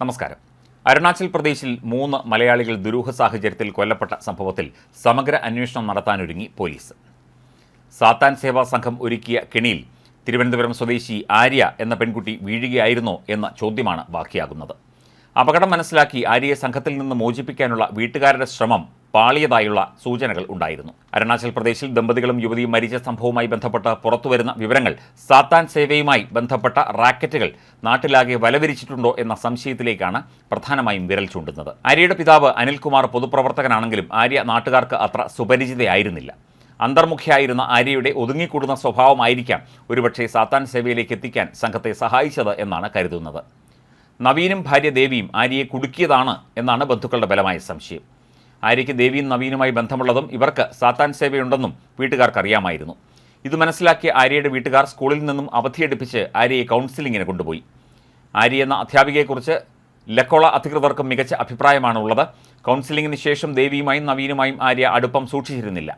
നമസ്കാരം. അരുണാചൽ പ്രദേശിൽ മൂന്ന് മലയാളികൾ ദുരൂഹ സാഹചര്യത്തിൽ കൊല്ലപ്പെട്ട സംഭവത്തിൽ സമഗ്ര അന്വേഷണം നടത്താനൊരുങ്ങി പോലീസ്. സാത്താൻ സേവാ സംഘം ഒരുക്കിയ കെണിയിൽ തിരുവനന്തപുരം സ്വദേശി ആര്യ എന്ന പെൺകുട്ടി വീഴുകയായിരുന്നോ എന്ന ചോദ്യമാണ് ബാക്കിയാകുന്നത്. അപകടം മനസ്സിലാക്കി ആര്യയെ സംഘത്തിൽ നിന്ന് മോചിപ്പിക്കാനുള്ള വീട്ടുകാരുടെ ശ്രമം പാളിയതായുള്ള സൂചനകൾ ഉണ്ടായിരുന്നു. അരുണാചൽ പ്രദേശിൽ ദമ്പതികളും യുവതിയും മരിച്ച സംഭവവുമായി ബന്ധപ്പെട്ട് പുറത്തുവരുന്ന വിവരങ്ങൾ സാത്താൻ സേവയുമായി ബന്ധപ്പെട്ട റാക്കറ്റുകൾ നാട്ടിലാകെ വലവിരിച്ചിട്ടുണ്ടോ എന്ന സംശയത്തിലേക്കാണ് പ്രധാനമായും വിരൽ ചൂണ്ടുന്നത്. ആര്യയുടെ പിതാവ് അനിൽകുമാർ പൊതുപ്രവർത്തകനാണെങ്കിലും ആര്യ നാട്ടുകാർക്ക് അത്ര സുപരിചിതയായിരുന്നില്ല. അന്തർമുഖിയായിരുന്ന ആര്യയുടെ ഒതുങ്ങിക്കൂടുന്ന സ്വഭാവമായിരിക്കാം ഒരുപക്ഷെ സാത്താൻ സേവയിലേക്ക് എത്തിക്കാൻ സംഘത്തെ സഹായിച്ചത് എന്നാണ് കരുതുന്നത്. നവീനും ഭാര്യ ദേവിയും ആര്യയെ കുടുക്കിയതാണ് എന്നാണ് ബന്ധുക്കളുടെ ബലമായ സംശയം. ആര്യയ്ക്ക് ദേവിയും നവീനുമായി ബന്ധമുള്ളതും ഇവർക്ക് സാത്താൻ സേവയുണ്ടെന്നും വീട്ടുകാർക്കറിയാമായിരുന്നു. ഇത് മനസ്സിലാക്കിയ ആര്യയുടെ വീട്ടുകാർ സ്കൂളിൽ നിന്നും അവധിയെടുപ്പിച്ച് ആര്യയെ കൗൺസിലിങ്ങിന് കൊണ്ടുപോയി. ആര്യ എന്ന അധ്യാപികയെക്കുറിച്ച് ലക്കോള അധികൃതർക്കും മികച്ച അഭിപ്രായമാണുള്ളത്. കൗൺസിലിങ്ങിന് ശേഷം ദേവിയുമായും നവീനുമായും ആര്യ അടുപ്പം സൂക്ഷിച്ചിരുന്നില്ല.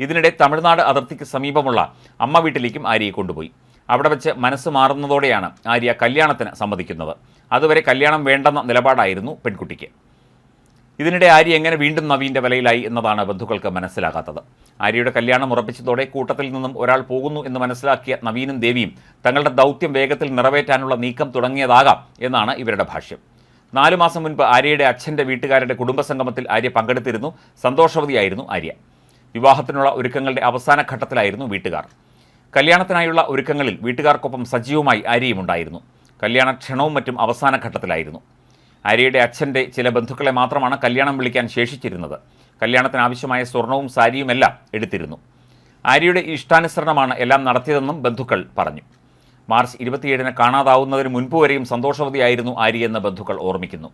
ഇതിനിടെ തമിഴ്നാട് അതിർത്തിക്ക് സമീപമുള്ള അമ്മ വീട്ടിലേക്കും ആര്യയെ കൊണ്ടുപോയി. അവിടെ വെച്ച് മനസ്സ് മാറുന്നതോടെയാണ് ആര്യ കല്യാണത്തിന് സമ്മതിക്കുന്നത്. അതുവരെ കല്യാണം വേണ്ടെന്ന നിലപാടായിരുന്നു പെൺകുട്ടിക്ക്. ഇതിനിടെ ആര്യ എങ്ങനെ വീണ്ടും നവീന്റെ വലയിലായി എന്നതാണ് ബന്ധുക്കൾക്ക് മനസ്സിലാകാത്തത്. ആര്യയുടെ കല്യാണം ഉറപ്പിച്ചതോടെ കൂട്ടത്തിൽ നിന്നും ഒരാൾ പോകുന്നു എന്ന് മനസ്സിലാക്കിയ നവീനും ദേവിയും തങ്ങളുടെ ദൗത്യം വേഗത്തിൽ നിറവേറ്റാനുള്ള നീക്കം തുടങ്ങിയതാകാം എന്നാണ് ഇവരുടെ ഭാഷ്യം. നാലു മാസം മുൻപ് ആര്യയുടെ അച്ഛന്റെ വീട്ടുകാരുടെ കുടുംബസംഗമത്തിൽ ആര്യ പങ്കെടുത്തിരുന്നു. സന്തോഷവതിയായിരുന്നു ആര്യ. വിവാഹത്തിനുള്ള ഒരുക്കങ്ങളുടെ അവസാന ഘട്ടത്തിലായിരുന്നു വീട്ടുകാർ. കല്യാണത്തിനായുള്ള ഒരുക്കങ്ങളിൽ വീട്ടുകാർക്കൊപ്പം സജീവമായി ആര്യയും ഉണ്ടായിരുന്നു. കല്യാണ ക്ഷണവും മറ്റും അവസാന ഘട്ടത്തിലായിരുന്നു. ആര്യയുടെ അച്ഛന്റെ ചില ബന്ധുക്കളെ മാത്രമാണ് കല്യാണം വിളിക്കാൻ ശേഷിച്ചിരുന്നത്. കല്യാണത്തിന് ആവശ്യമായ സ്വർണവും സാരിയുമെല്ലാം എടുത്തിരുന്നു. ആര്യയുടെ ഇഷ്ടാനുസരണമാണ് എല്ലാം നടത്തിയതെന്നും ബന്ധുക്കൾ പറഞ്ഞു. മാർച്ച് ഇരുപത്തിയേഴിന് കാണാതാവുന്നതിന് മുൻപ് വരെയും സന്തോഷവതിയായിരുന്നു ആര്യയെന്ന് ബന്ധുക്കൾ ഓർമ്മിക്കുന്നു.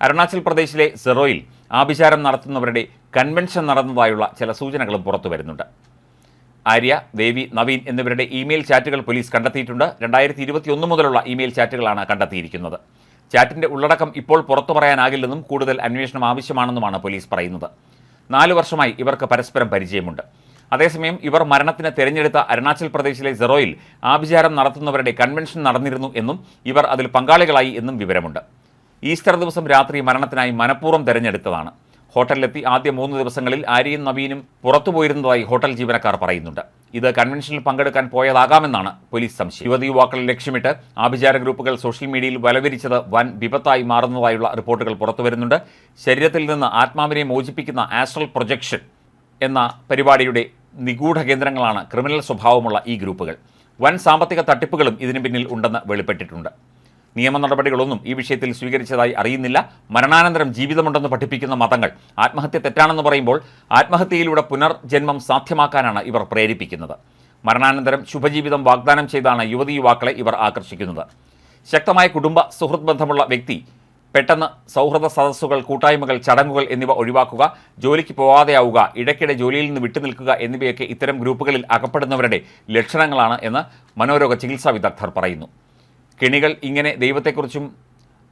അരുണാചൽ പ്രദേശിലെ സെറോയിൽ ആഭിചാരം നടത്തുന്നവരുടെ കൺവെൻഷൻ നടന്നതായുള്ള ചില സൂചനകളും പുറത്തു വരുന്നുണ്ട്. ആര്യ ദേവി നവീൻ എന്നിവരുടെ ഇമെയിൽ ചാറ്റുകൾ പോലീസ് കണ്ടെത്തിയിട്ടുണ്ട്. രണ്ടായിരത്തി ഇരുപത്തിയൊന്ന് മുതലുള്ള ഇമെയിൽ ചാറ്റുകളാണ് കണ്ടെത്തിയിരിക്കുന്നത്. ചാറ്റിന്റെ ഉള്ളടക്കം ഇപ്പോൾ പുറത്തു പറയാനാകില്ലെന്നും കൂടുതൽ അന്വേഷണം ആവശ്യമാണെന്നുമാണ് പോലീസ് പറയുന്നത്. നാലു വർഷമായി ഇവർക്ക് പരസ്പരം പരിചയമുണ്ട്. അതേസമയം ഇവർ മരണത്തിന് തിരഞ്ഞെടുത്ത അരുണാചൽ പ്രദേശിലെ സെറോയിൽ ആഭിചാരം നടത്തുന്നവരുടെ കൺവെൻഷൻ നടന്നിരുന്നു എന്നും ഇവർ അതിൽ പങ്കാളികളായി എന്നും വിവരമുണ്ട്. ഈസ്റ്റർ ദിവസം രാത്രി മരണത്തിനായി മനഃപൂർവം തിരഞ്ഞെടുത്തതാണ്. ഹോട്ടലിലെത്തി ആദ്യ മൂന്ന് ദിവസങ്ങളിൽ ആര്യയും നവീനും പുറത്തുപോയിരുന്നതായി ഹോട്ടൽ ജീവനക്കാർ പറയുന്നുണ്ട്. ഇത് കൺവെൻഷനിൽ പങ്കെടുക്കാൻ പോയതാകാമെന്നാണ് പോലീസ് സംശയം. യുവതി യുവാക്കളെ ലക്ഷ്യമിട്ട് ആഭിചാര ഗ്രൂപ്പുകൾ സോഷ്യൽ മീഡിയയിൽ വലവിരിച്ചത് വൻ വിപത്തായി മാറുന്നതായുള്ള റിപ്പോർട്ടുകൾ പുറത്തുവരുന്നുണ്ട് ശരീരത്തിൽ നിന്ന് ആത്മാവിനെ മോചിപ്പിക്കുന്ന ആസ്ട്രൽ പ്രൊജക്ഷൻ എന്ന പരിപാടിയുടെ നിഗൂഢ കേന്ദ്രങ്ങളാണ് ക്രിമിനൽ സ്വഭാവമുള്ള ഈ ഗ്രൂപ്പുകൾ. വൻ സാമ്പത്തിക തട്ടിപ്പുകളും ഇതിനു പിന്നിൽ ഉണ്ടെന്ന് വെളിപ്പെട്ടിട്ടുണ്ട്. നിയമ നടപടികളൊന്നും ഈ വിഷയത്തിൽ സ്വീകരിച്ചതായി അറിയുന്നില്ല. മരണാനന്തരം ജീവിതമുണ്ടെന്ന് പഠിപ്പിക്കുന്ന മതങ്ങൾ ആത്മഹത്യ തെറ്റാണെന്ന് പറയുമ്പോൾ ആത്മഹത്യയിലൂടെ പുനർജന്മം സാധ്യമാക്കാനാണ് ഇവർ പ്രേരിപ്പിക്കുന്നത്. മരണാനന്തരം ശുഭജീവിതം വാഗ്ദാനം ചെയ്താണ് യുവതി യുവാക്കളെ ഇവർ ആകർഷിക്കുന്നത്. ശക്തമായ കുടുംബ സുഹൃത്ത് ബന്ധമുള്ള വ്യക്തി പെട്ടെന്ന് സൗഹൃദ സദസ്സുകൾ കൂട്ടായ്മകൾ ചടങ്ങുകൾ എന്നിവ ഒഴിവാക്കുക ജോലിക്ക് പോവാതെയാവുക ഇടയ്ക്കിടെ ജോലിയിൽ നിന്ന് വിട്ടുനിൽക്കുക എന്നിവയൊക്കെ ഇത്തരം ഗ്രൂപ്പുകളിൽ അകപ്പെടുന്നവരുടെ ലക്ഷണങ്ങളാണ് എന്ന് മനോരോഗ ചികിത്സാ വിദഗ്ധർ പറയുന്നു. കെണികൾ ഇങ്ങനെ ദൈവത്തെക്കുറിച്ചും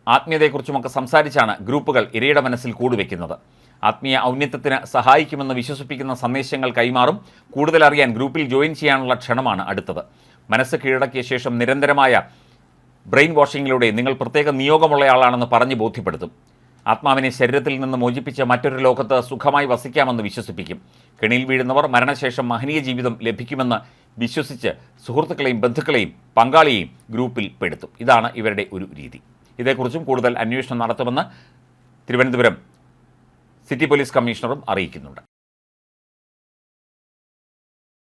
ആത്മീയതയെക്കുറിച്ചുമൊക്കെ സംസാരിച്ചാണ് ഗ്രൂപ്പുകൾ ഇരയുടെ മനസ്സിൽ കൂടുവെക്കുന്നത്. ആത്മീയ ഔന്നത്യത്തിന് സഹായിക്കുമെന്ന് വിശ്വസിപ്പിക്കുന്ന സന്ദേശങ്ങൾ കൈമാറും കൂടുതൽ അറിയാൻ ഗ്രൂപ്പിൽ ജോയിൻ ചെയ്യാനുള്ള ക്ഷണമാണ് അടുത്തത്. മനസ്സ് കീഴടക്കിയ ശേഷം നിരന്തരമായ ബ്രെയിൻ വാഷിങ്ങിലൂടെ നിങ്ങൾ പ്രത്യേക നിയോഗമുള്ളയാളാണെന്ന് പറഞ്ഞ് ബോധ്യപ്പെടുത്തും. ആത്മാവിനെ ശരീരത്തിൽ നിന്ന് മോചിപ്പിച്ച് മറ്റൊരു ലോകത്ത് സുഖമായി വസിക്കാമെന്ന് വിശ്വസിപ്പിക്കും. കെണിയിൽ വീഴുന്നവർ മരണശേഷം മഹനീയ ജീവിതം ലഭിക്കുമെന്ന് വിശ്വസിച്ച് സുഹൃത്തുക്കളെയും ബന്ധുക്കളെയും പങ്കാളിയെയും ഗ്രൂപ്പിൽ പെടുത്തും. ഇതാണ് ഇവരുടെ ഒരു രീതി. ഇതേക്കുറിച്ചും കൂടുതൽ അന്വേഷണം നടത്തുമെന്ന് തിരുവനന്തപുരം സിറ്റി പോലീസ് കമ്മീഷണറും അറിയിക്കുന്നുണ്ട്.